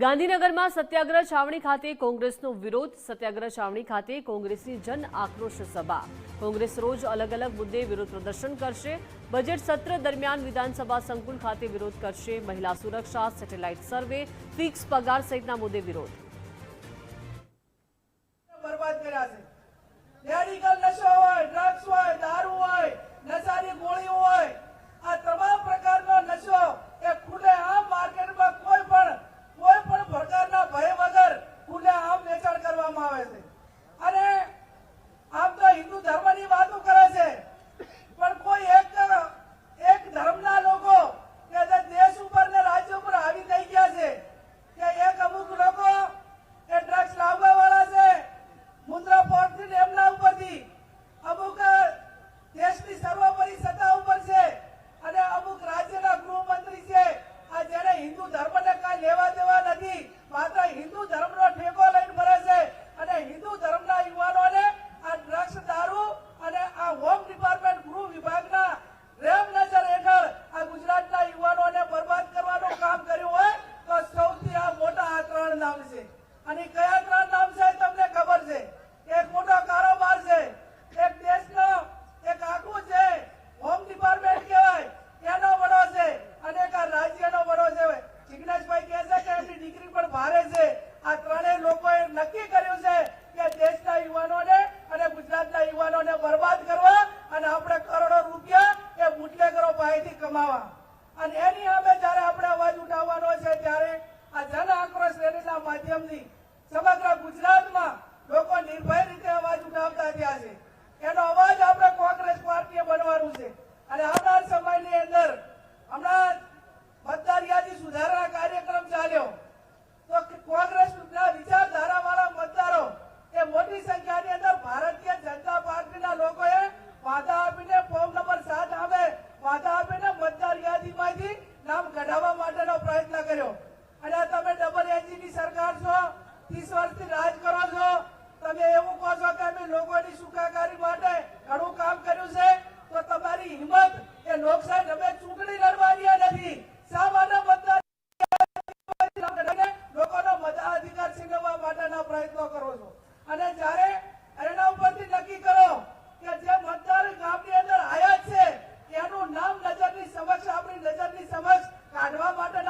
ગાંધીનગરમાં સત્યાગ્રહ છાવણી ખાતે કોંગ્રેસનો વિરોધ, સત્યાગ્રહ છાવણી ખાતે કોંગ્રેસની જન આક્રોશ સભા. કોંગ્રેસ રોજ અલગ અલગ મુદ્દે વિરોધ પ્રદર્શન કરશે. બજેટ સત્ર દરમિયાન વિધાનસભા સંકુલ ખાતે વિરોધ કરશે. મહિલા સુરક્ષા, સેટેલાઇટ સર્વે, ફિક્સ પગાર સહિતના મુદ્દે વિરોધ. બુટલેગરો કમાવા. અને એની સામે જ્યારે આપણે અવાજ ઉઠાવવાનો છે ત્યારે આ જન આક્રોશ રેલીના માધ્યમથી સમગ્ર ગુજરાતમાં લોકો નિર્ભય રીતે અવાજ ઉઠાવતા થયા છે. એનો અવાજ આપણે કોંગ્રેસ પાર્ટીએ બનવાનું છે. અને આવનાર સમયની અંદર હમણાં મતદાર યાદી સુધારણા કાર્યક્રમ ચાલ્યો. તો કોંગ્રેસના નામ કઢાવવા માટેનો પ્રયત્ન કર્યો. અને તમે ડબલ એન્જિનની સરકાર છો, ત્રીસ વર્ષથી રાજ કરો છો, તમે એવું કહો છો કે અમે લોકોની સુખાકારી માટે ઘણું કામ કર્યું છે, તો તમારી હિંમત એ લોકશાહી તમે ચૂંટણી સમક્ષ કાઢવા માટે